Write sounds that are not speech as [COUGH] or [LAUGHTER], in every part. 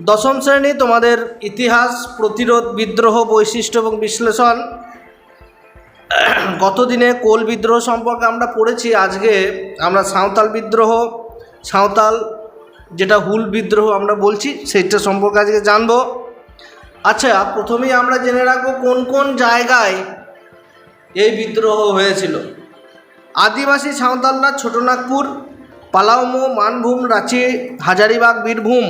দশম শ্রেণি তোমাদের ইতিহাস, প্রতিরোধ, বিদ্রোহ, বৈশিষ্ট্য এবং বিশ্লেষণ। গতদিনে কোল বিদ্রোহ সম্পর্কে আমরা পড়েছি? আজকে আমরা সাঁওতাল বিদ্রোহ, সাঁওতাল যেটা হুল বিদ্রোহ আমরা বলছি, সেইটা সম্পর্কে আজকে জানব। আচ্ছা প্রথমেই আমরা জেনে রাখব কোন কোন জায়গায় এই বিদ্রোহ হয়েছিল। আদিবাসী সাঁওতালরা ছোটনাগপুর পালাউমো মানভূম, রাঁচি, হাজারিবাগ, বীরভূম।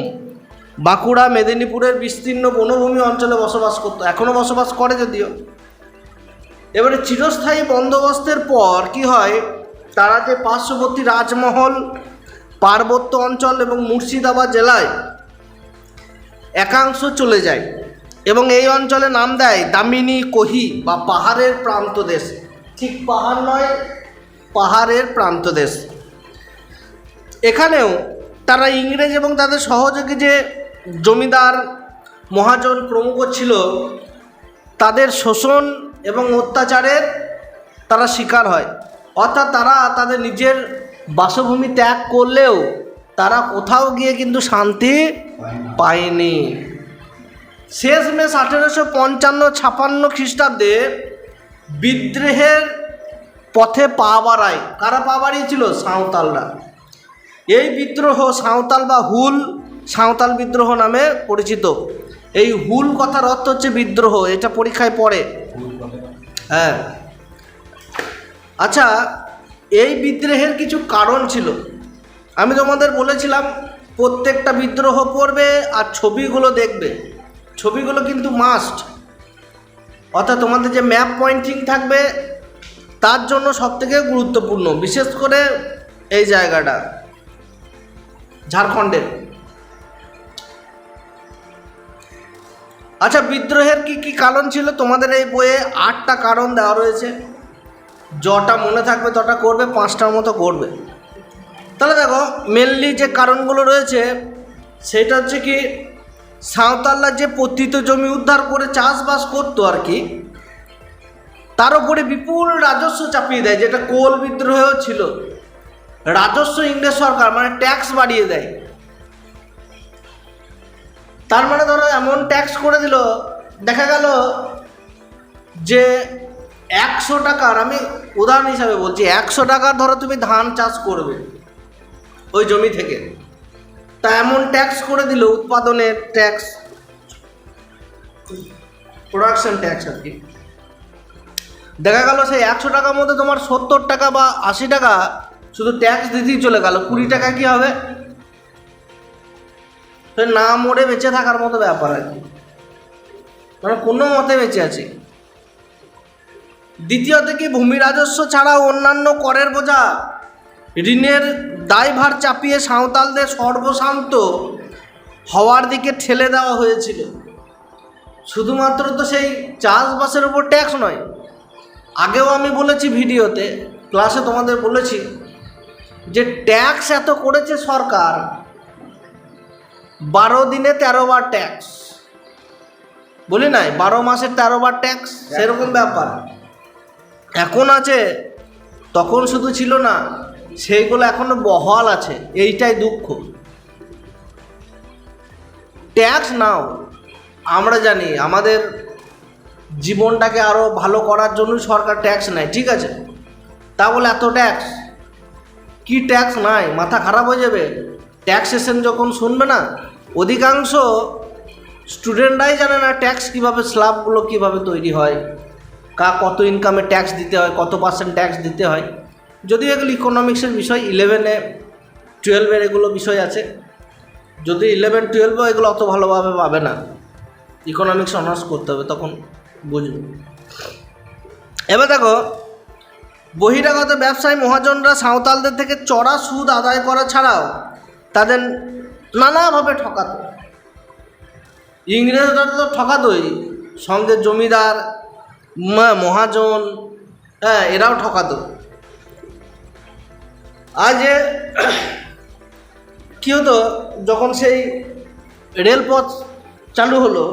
বাঁকুড়া, মেদিনীপুরের বিস্তীর্ণ বনভূমি অঞ্চলে বসবাস করতো। এখনও বসবাস করে যদিও। এবারে চিরস্থায়ী বন্দোবস্তের পর কি হয়, তারা যে পার্শ্ববর্তী রাজমহল, পার্বত্য অঞ্চল এবং মুর্শিদাবাদ জেলায় একাংশ চলে যায় এবং এই অঞ্চলে নাম দেয় দামিনী কহি বা পাহাড়ের প্রান্ত দেশ। ঠিক পাহাড় নয়, পাহাড়ের প্রান্ত দেশ। এখানেও তারা ইংরেজ এবং তাদের সহযোগী যে জমিদার মহাজন প্রমুখ ছিল, তাদের শোষণ এবং অত্যাচারের তারা শিকার হয়। অর্থাৎ তারা তাদের নিজের বাসভূমি ত্যাগ করলেও তারা কোথাও গিয়ে কিন্তু শান্তি পায়নি। শেষমেশ আঠেরোশো পঞ্চান্ন ছাপান্ন খ্রিস্টাব্দে বিদ্রোহের পথে পা বাড়ায়। কারা পা বাড়িয়েছিল? সাঁওতালরা। এই বিদ্রোহ সাঁওতাল বা হুল সাঁওতাল বিদ্রোহ নামে পরিচিত। এই হুল কথার অর্থ হচ্ছে বিদ্রোহ, এটা পরীক্ষায় পড়ে। হ্যাঁ। আচ্ছা এই বিদ্রোহের কিছু কারণ ছিল। আমি তোমাদের বলেছিলাম, প্রত্যেকটা বিদ্রোহ পড়বে আর ছবিগুলো দেখবে। ছবিগুলো কিন্তু মাস্ট অর্থাৎ তোমাদের যে ম্যাপ পয়েন্টিং থাকবে, তার জন্য সবথেকে গুরুত্বপূর্ণ, বিশেষ করে এই জায়গাটা, ঝাড়খণ্ডের। আচ্ছা বিদ্রোহের কি কি কারণ ছিল? তোমাদের এই বইয়ে আটটা কারণ দেওয়া রয়েছে। যটা মনে থাকবে, তটা করবে, পাঁচটার মতো করবে। তাহলে দেখো মেনলি যে কারণগুলো রয়েছে, সেটা হচ্ছে কি সাঁওতালরা যে পতিত জমি উদ্ধার করে চাষবাস করতো আর কি, তার উপরে বিপুল রাজস্ব চাপিয়ে দেয়, যেটা কোল বিদ্রোহেও ছিল। রাজস্ব ইংরেজ সরকার মানে ট্যাক্স বাড়িয়ে দেয়। তার মানে ধরো এমন ট্যাক্স করে দিল, দেখা গেল যে একশো টাকার, আমি উদাহরণ হিসাবে বলছি, একশো টাকার ধরো তুমি ধান চাষ করবে ওই জমি থেকে। তা এমন ট্যাক্স করে দিল উৎপাদনের ট্যাক্স প্রোডাকশন ট্যাক্স আর কি। দেখা গেল সেই একশো টাকার মধ্যে তোমার সত্তর টাকা বা আশি টাকা শুধু ট্যাক্স দিতেই চলে গেল, কুড়ি টাকা কি হবে? না মরে বেঁচে থাকার মতো ব্যাপার আর কি। মানে কোনো মতে বেঁচে আছি। দ্বিতীয়ত কি ভূমি রাজস্ব ছাড়াও অন্যান্য করের বোঝা? ঋণের দায়ভার চাপিয়ে সাঁওতালদের সর্বশান্ত হওয়ার দিকে ঠেলে দেওয়া হয়েছিল। শুধুমাত্র তো সেই চাষবাসের উপর ট্যাক্স নয়। আগেও আমি বলেছি ভিডিওতে, ক্লাসে তোমাদের বলেছি যে ট্যাক্স এত করেছে সরকার বারো দিনে তেরো বার ট্যাক্স বলি নাই, বারো মাসে তেরো বার ট্যাক্স সেরকম ব্যাপার। এখন আছে, তখন শুধু ছিল না, সেইগুলো এখনও বহাল আছে, এইটাই দুঃখ। ট্যাক্স নাও, আমরা জানি, আমাদের জীবনটাকে আরও ভালো করার জন্য সরকার ট্যাক্স নেয়, ঠিক আছে? তা বলে এত ট্যাক্স কি ট্যাক্স নাই? মাথা খারাপ হয়ে যাবে? ট্যাক্সেশন যখন শুনবে না অধিকাংশ স্টুডেন্টরাই জানে না ট্যাক্স কীভাবে স্ল্যাবগুলো কীভাবে তৈরি হয়, কা কত ইনকামে ট্যাক্স দিতে হয়, কত পার্সেন্ট ট্যাক্স দিতে হয়। যদিও এগুলো ইকোনমিক্সের বিষয় ইলেভেনে টুয়েলভের এগুলো বিষয় আছে। যদি ইলেভেন টুয়েলভও এগুলো অত ভালোভাবে পাবে না ইকোনমিক্স অনার্স করতে হবে, তখন বুঝবে। এবার দেখো, বহিরাগত ব্যবসায়ী মহাজনরা সাঁওতালদের থেকে চড়া সুদ আদায় করা ছাড়াও তাদের নানাভাবে ঠকাতো। ইংরেজরা তো ঠকাতোই। সঙ্গে জমিদার মহাজন হ্যাঁ এরাও ঠকাতো। আজ কী হতো, যখন সেই রেলপথ চালু হলো,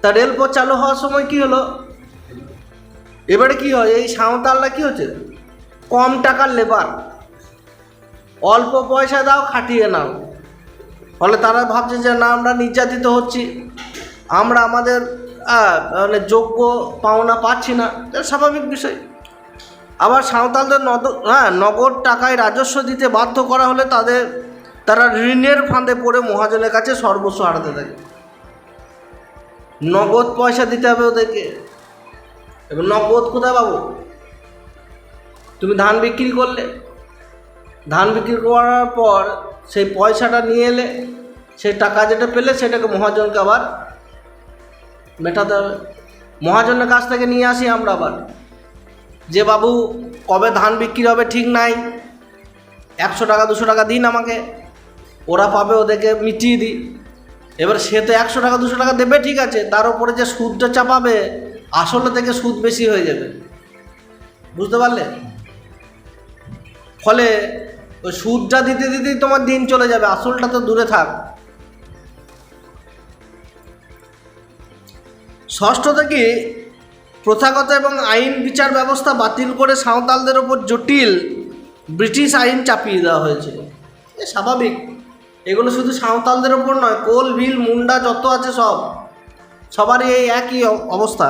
তা রেলপথ চালু হওয়ার সময় কি হলো? এবারে কি হয়, এই সাঁওতালরা কি হচ্ছে? কম টাকার লেবার। অল্প পয়সা দাও, খাটিয়ে নাও। ফলে তারা ভাবছে যে, না, আমরা নির্যাতিত হচ্ছি। আমরা আমাদের মানে যোগ্য পাওনা পাচ্ছি না। এটা স্বাভাবিক বিষয়। আবার সাঁওতালদের নদ হ্যাঁ নগদ টাকায় রাজস্ব দিতে বাধ্য করা হলে তাদের, তারা ঋণের ফাঁদে পড়ে মহাজনের কাছে সর্বস্ব হারাতে থাকে নগদ পয়সা দিতে হবে ওদেরকে। এবার নগদ কোথায় পাবো? তুমি ধান বিক্রি করলে। ধান বিক্রি করার পর সেই পয়সাটা নিয়ে এলে, সেই টাকা যেটা পেলে সেটাকে মহাজনকে আবার মেটাতে হবে। মহাজনের কাছ থেকে নিয়ে আসি আমরা আবার। যে বাবু, কবে ধান বিক্রি হবে ঠিক নাই, একশো টাকা, দুশো টাকা দিন আমাকে, ওরা পাবে ওদেরকে মিটিয়ে দিই। এবার সে তো একশো টাকা, দুশো টাকা দেবে ঠিক আছে, তার উপরে যে সুদটা চাপাবে, আসলে থেকে সুদ বেশি হয়ে যাবে। বুঝতে পারলে? ফলে ওই সুদটা দিতে দিতেই তোমার দিন চলে যাবে, আসলটা তো দূরে থাক। ষষ্ঠ থেকে প্রথাগত এবং আইন বিচার ব্যবস্থা বাতিল করে সাঁওতালদের ওপর জটিল ব্রিটিশ আইন চাপিয়ে দেওয়া হয়েছে। এ স্বাভাবিক। এগুলো শুধু সাঁওতালদের ওপর নয়, কোল ভিল মুন্ডা, যত আছে সব, সবারই এই একই অবস্থা।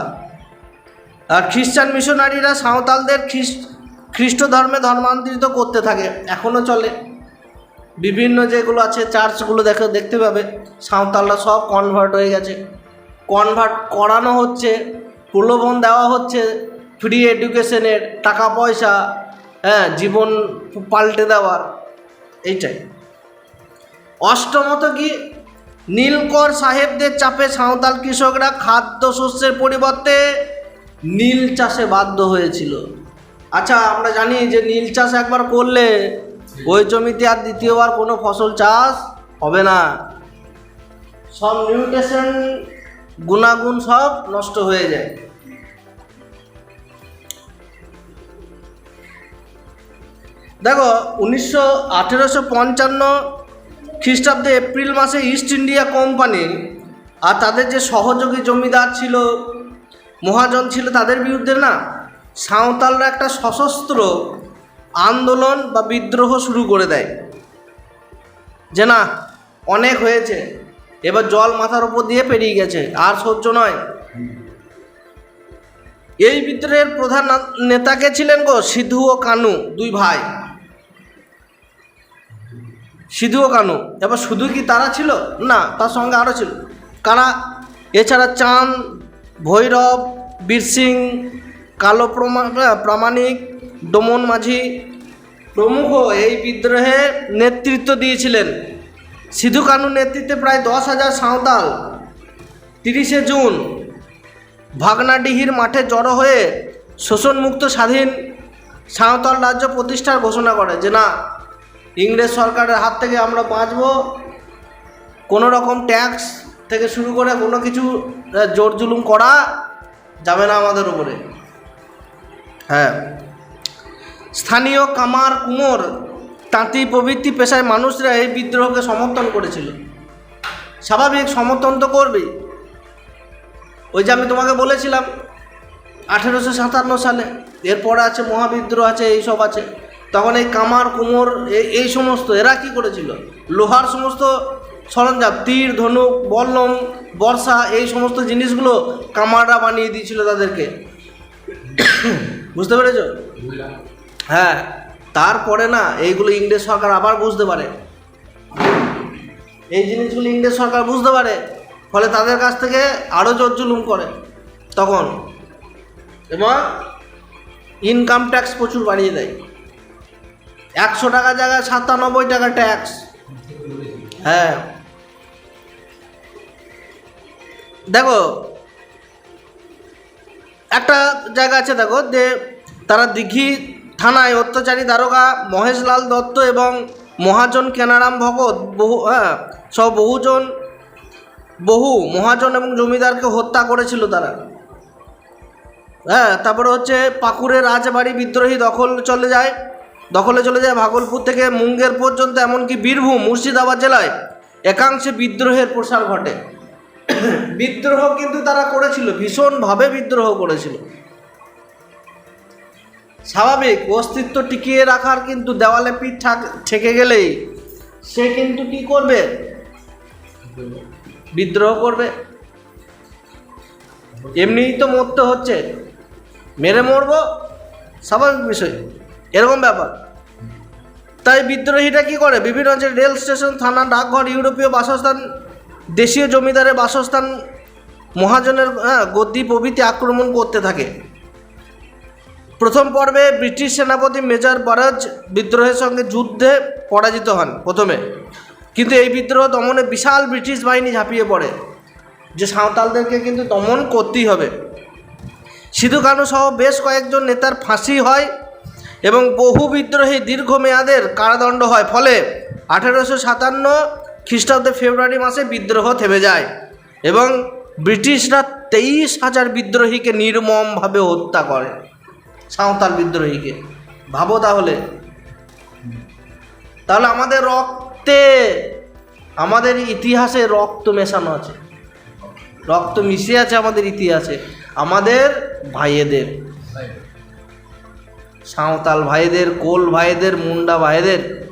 আর খ্রিস্টান মিশনারিরা সাঁওতালদের খ্রিস্ট খ্রিস্ট ধর্মে ধর্মান্তরিত করতে থাকে এখনও চলে। বিভিন্ন যেগুলো আছে চার্চগুলো দেখে, দেখতে পাবে। সাঁওতালরা সব কনভার্ট হয়ে গেছে। কনভার্ট করানো হচ্ছে, প্রলোভন দেওয়া হচ্ছে ফ্রি এডুকেশনের টাকা পয়সা হ্যাঁ জীবন পাল্টে দেওয়ার, এইটাই। অষ্টমত কি? নীলকর সাহেবদের চাপে সাঁওতাল কৃষকরা খাদ্য শস্যের পরিবর্তে নীল চাষে বাধ্য হয়েছিল। আচ্ছা আমরা জানি যে নীল চাষ একবার করলে ওই জমিতে আর দ্বিতীয়বার কোনো ফসল চাষ হবে না। সব নিউট্রিশন গুণাগুণ সব নষ্ট হয়ে যায়। দেখো, উনিশশো আঠেরোশো পঞ্চান্ন খ্রিস্টাব্দে এপ্রিল মাসে ইস্ট ইন্ডিয়া কোম্পানি আর তাদের যে সহযোগী জমিদার ছিল, মহাজন ছিল তাদের বিরুদ্ধে না সাঁওতালরা একটা সশস্ত্র আন্দোলন বা বিদ্রোহ শুরু করে দেয়। যে না, অনেক হয়েছে, এবার জল মাথার উপর দিয়ে পেরিয়ে গেছে, আর সহ্য নয়। এই বিদ্রোহের প্রধান নেতাকে ছিলেন গো? সিধু ও কানু, দুই ভাই। সিধু ও কানু, এবার শুধু কি তারা ছিল? না, তার সঙ্গে আরও ছিল। কারা? এছাড়া চাঁদ, ভৈরব, বীর সিং কালো প্রমা- প্রামাণিক ডোমন মাঝি প্রমুখ এই বিদ্রোহে নেতৃত্ব দিয়েছিলেন। সিধু কানুর নেতৃত্বে প্রায় দশ হাজার সাঁওতাল। তিরিশে জুন ভাগনাডিহির মাঠে জড়ো হয়ে শোষণমুক্ত স্বাধীন সাঁওতাল রাজ্য প্রতিষ্ঠার ঘোষণা করে যে, না, ইংরেজ সরকারের হাত থেকে আমরা বাঁচব। কোনো রকম ট্যাক্স থেকে শুরু করে কোনো কিছু জোর জুলুম করা যাবে না আমাদের উপরে। হ্যাঁ। স্থানীয় কামার কুমোর তাঁতি প্রভৃতি পেশায় মানুষরা এই বিদ্রোহকে সমর্থন করেছিল। স্বাভাবিক সমর্থন তো করবেই। ওই যে আমি তোমাকে বলেছিলাম, আঠেরোশো সাতান্ন সালে এরপরে আছে মহাবিদ্রোহ আছে, এইসব আছে। তখন এই কামার কুমোর এই সমস্ত, এরা কি করেছিল? লোহার সমস্ত সরঞ্জাম, তীর, ধনুক, বল্লম, বর্ষা, এই সমস্ত জিনিসগুলো কামাররা বানিয়ে দিয়েছিল তাদেরকে। বুঝতে পেরেছ? হ্যাঁ তারপরে না, এইগুলো ইংরেজ সরকার আবার বুঝতে পারে। এই জিনিসগুলো ইংরেজ সরকার বুঝতে পারে, ফলে তাদের কাছ থেকে আরও জোর জুলুম করে তখন। এবং ইনকাম ট্যাক্স প্রচুর বাড়িয়ে দেয়। একশো টাকা জায়গায় সাতানব্বই টাকা ট্যাক্স হ্যাঁ। দেখো একটা জায়গা আছে দেখো যে তারা দিঘি থানায় অত্যাচারী দারোগা মহেশলাল দত্ত এবং মহাজন কেনারাম ভগত বহু হ্যাঁ সব বহুজন, বহু মহাজন এবং জমিদারকে হত্যা করেছিল তারা। হ্যাঁ তারপরে হচ্ছে পাকুড়ের রাজবাড়ি বিদ্রোহী দখল চলে যায়। দখলে চলে যায় ভাগলপুর থেকে মুঙ্গের পর্যন্ত, এমনকি বীরভূম, মুর্শিদাবাদ জেলায় একাংশে বিদ্রোহের প্রসার ঘটে। [COUGHS] বিদ্রোহ কিন্তু তারা করেছিল, ভীষণভাবে বিদ্রোহ করেছিল। স্বাভাবিক, অস্তিত্ব টিকিয়ে রাখার কিন্তু দেওয়ালে পিঠ ঠাক গেলেই সে কিন্তু কি করবে? বিদ্রোহ করবে। এমনিই তো মরতে হচ্ছে। মেরে মরবো? স্বাভাবিক বিষয়। এরকম ব্যাপার। তাই বিদ্রোহীরা কি করে? বিভিন্ন যে রেল স্টেশন, থানা, ডাকঘর, ইউরোপীয় বাসস্থান দেশীয় জমিদারের বাসস্থান মহাজনের হ্যাঁ গদ্দি প্রভৃতি আক্রমণ করতে থাকে। প্রথম পর্বে ব্রিটিশ সেনাপতি মেজর বারাজ বিদ্রোহের সঙ্গে যুদ্ধে পরাজিত হন প্রথমে। কিন্তু এই বিদ্রোহ দমনে বিশাল ব্রিটিশ বাহিনী ঝাঁপিয়ে পড়ে, যে সাঁওতালদেরকে কিন্তু দমন করতেই হবে। সিধু কানু সহ বেশ কয়েকজন নেতার ফাঁসি হয় এবং বহু বিদ্রোহী দীর্ঘমেয়াদের কারাদণ্ড হয়। ফলে আঠেরোশো সাতান্ন খ্রিস্টাব্দে ফেব্রুয়ারি মাসে বিদ্রোহ থেমে যায় এবং ব্রিটিশরা তেইশ হাজার বিদ্রোহীকে নির্মমভাবে হত্যা করে। সাঁওতাল বিদ্রোহীকে। ভাবো তাহলে। তাহলে আমাদের রক্তে, আমাদের ইতিহাসে রক্ত মেশানো আছে। রক্ত মিশে আছে আমাদের ইতিহাসে। আমাদের ভাইয়েদের। সাঁওতাল ভাইদের, কোল ভাইদের, মুন্ডা ভাইদের।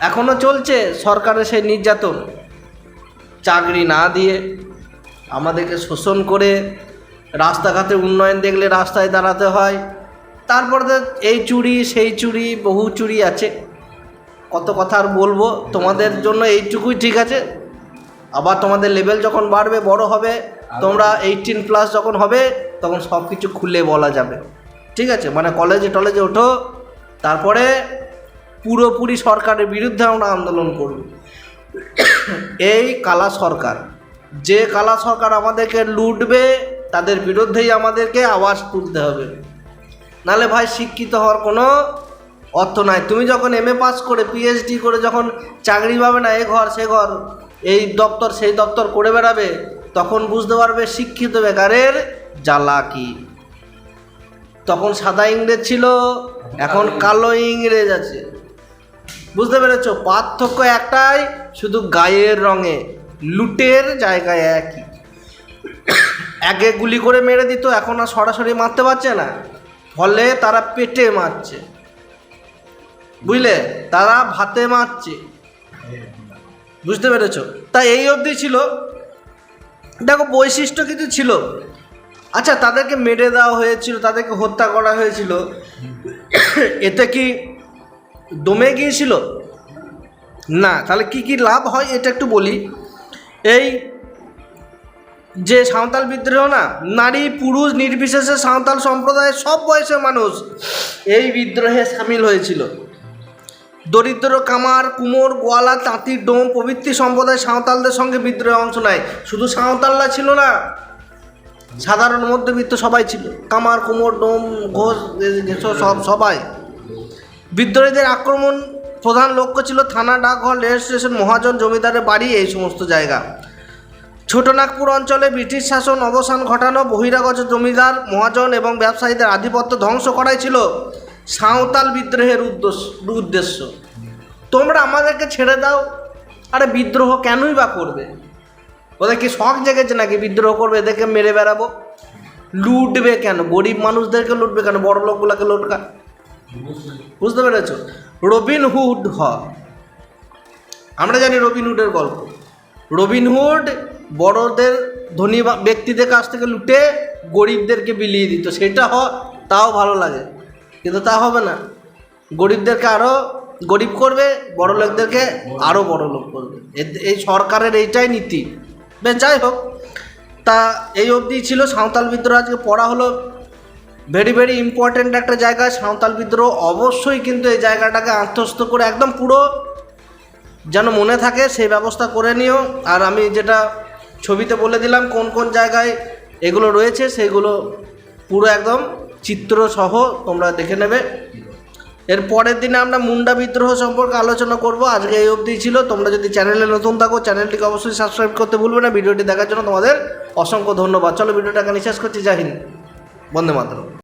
এখনও চলছে সরকারের সেই নির্যাতন। চাকরি না দিয়ে আমাদেরকে শোষণ করে রাস্তাঘাটে উন্নয়ন দেখলে রাস্তায় দাঁড়াতে হয়। তারপরে এই চুরি সেই চুরি বহু চুরি আছে। কত কথা আর বলব তোমাদের জন্য এইটুকুই ঠিক আছে। আবার তোমাদের লেভেল যখন বাড়বে বড় হবে তোমরা এইটিন প্লাস যখন হবে তখন সব কিছু খুলে বলা যাবে। ঠিক আছে? মানে কলেজে টলেজে ওঠো তারপরে পুরোপুরি সরকারের বিরুদ্ধে আমরা আন্দোলন করব। এই কালা সরকার, যে কালা সরকার আমাদেরকে লুটবে, তাদের বিরুদ্ধেই আমাদেরকে আওয়াজ তুলতে হবে। নালে ভাই শিক্ষিত হওয়ার কোনো অর্থ নাই। তুমি যখন এম এ পাস করে পিএইচডি করে যখন চাকরি পাবে না, এ ঘর, সে ঘর, এই দপ্তর, সেই দপ্তর করে বেড়াবে, তখন বুঝতে পারবে শিক্ষিত বেকারের জ্বালা কি। তখন সাদা ইংরেজ ছিল, এখন কালো ইংরেজ আছে। বুঝতে পেরেছ? পার্থক্য একটাই, শুধু গায়ের রঙে। লুটের জায়গায় একই। আগে গুলি করে মেরে দিত, এখন আর সরাসরি মারতে পারছে না। ফলে তারা পেটে মারছে। বুঝলে? তারা ভাতে মারছে। বুঝতে পেরেছ? তা এই অবধি ছিল। দেখো, বৈশিষ্ট্য কিছু ছিল। আচ্ছা তাদেরকে মেরে দেওয়া হয়েছিল, তাদেরকে হত্যা করা হয়েছিল। এতে কি দমে গিয়েছিল? না, তাহলে কি কি লাভ হয় এটা একটু বলি। এই যে সাঁওতাল বিদ্রোহ না, নারী, পুরুষ, নির্বিশেষে সাঁওতাল সম্প্রদায়ের সব বয়সের মানুষ এই বিদ্রোহে সামিল হয়েছিল। দরিদ্র কামার, কুমোর, গোয়ালা তাঁতি ডোম প্রভৃতি সম্প্রদায় সাঁওতালদের সঙ্গে বিদ্রোহে অংশ নেয়। শুধু সাঁওতালরা ছিল না, সাধারণ মধ্যবিত্ত সবাই ছিল। কামার, কুমোর, ডোম, ঘোষ সব, সবাই। বিদ্রোহীদের আক্রমণ প্রধান লক্ষ্য ছিল থানা, ডাকঘর, রেল স্টেশন, মহাজন, জমিদারের বাড়ি, এই সমস্ত জায়গা। ছোটনাগপুর অঞ্চলে ব্রিটিশ শাসন অবসান ঘটানো বহিরাগত জমিদার, মহাজন এবং ব্যবসায়ীদের আধিপত্য ধ্বংস করাই ছিল সাঁওতাল বিদ্রোহের উদ্দেশ্য উদ্দেশ্য। তোমরা আমাদেরকে ছেড়ে দাও। আরে বিদ্রোহ কেনই বা করবে? ওদের কি শখ জেগেছে নাকি বিদ্রোহ করবে? এদেরকে মেরে বেড়াবো? লুটবে কেন? গরিব মানুষদেরকে লুটবে কেন? বড় লোকগুলোকে লুটকা। বুঝতে পেরেছ? রবিনহুড হ। আমরা জানি রবিনহুডের গল্প। রবিনহুড বড়দের ধনী ব্যক্তিদের কাছ থেকে লুটে গরিবদেরকে বিলিয়ে দিত। সেটা হ, তাও ভালো লাগে। কিন্তু তা হবে না। গরিবদেরকে আরও গরিব করবে, বড় লোকদেরকে আরও বড় লোক করবে। এই সরকারের এইটাই নীতি। যাই হোক। তা এই অবধি ছিল সাঁওতাল বিদ্রোহ। আজকে পড়া হলো ভেরি ভেরি ইম্পর্ট্যান্ট একটা জায়গা, সাঁওতাল বিদ্রোহ অবশ্যই কিন্তু এই জায়গাটাকে আত্মস্থ করে একদম পুরো যেন মনে থাকে সেই ব্যবস্থা করে নিও। আর আমি যেটা ছবিতে বলে দিলাম, কোন কোন জায়গায় এগুলো রয়েছে, সেগুলো পুরো একদম চিত্র সহ তোমরা দেখে নেবে। এর পরের দিনে আমরা মুন্ডা বিদ্রোহ সম্পর্কে আলোচনা করব। আজকে এই অবধি ছিল। তোমরা যদি চ্যানেলে নতুন থাকো, চ্যানেলটিকে অবশ্যই সাবস্ক্রাইব করতে ভুলবে না। ভিডিওটি দেখার জন্য তোমাদের অসংখ্য ধন্যবাদ। চলো, ভিডিওটাকে নিঃশ্বাস করছি। জাহিন বন্দে মাতরম।